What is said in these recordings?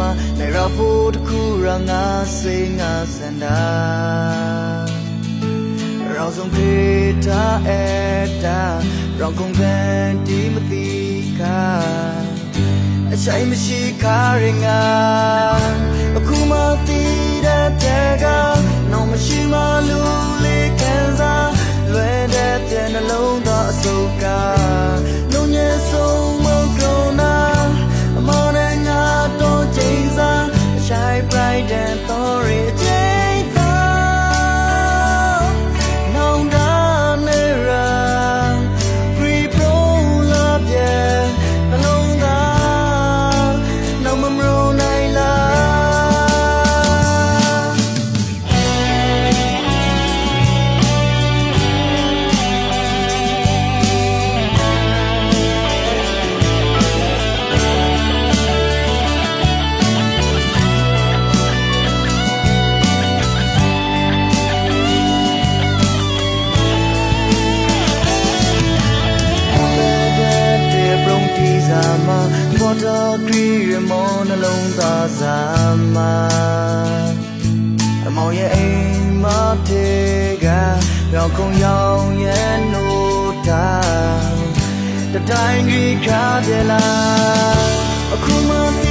ကိုမှနိုင်ရဖို့တခုရငါစိတ်ငါစန္ဒာเราส่งเพตาเอตาเราคงกันดีมาตีคาใช้ไม่ชีคาเรงาအခုမှတည်တဲ့တဲ့ကနော်မရှိမှလူလေးခံစားလွယ်တဲ့တဲ့နှလုံးသားအစုပ်က တော်ခရီးရမောနှလုံးသားစာမအမောင်ရဲ့အိမ်မထေကရောက်ခုံရောင်ရဲ့နိုးတာတတိုင်းကြီးခါပြလာအခုမှ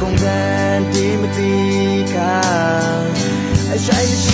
ကုန်ကန်တီမတီခါအရှိုင်းရှိခါရင်ငါ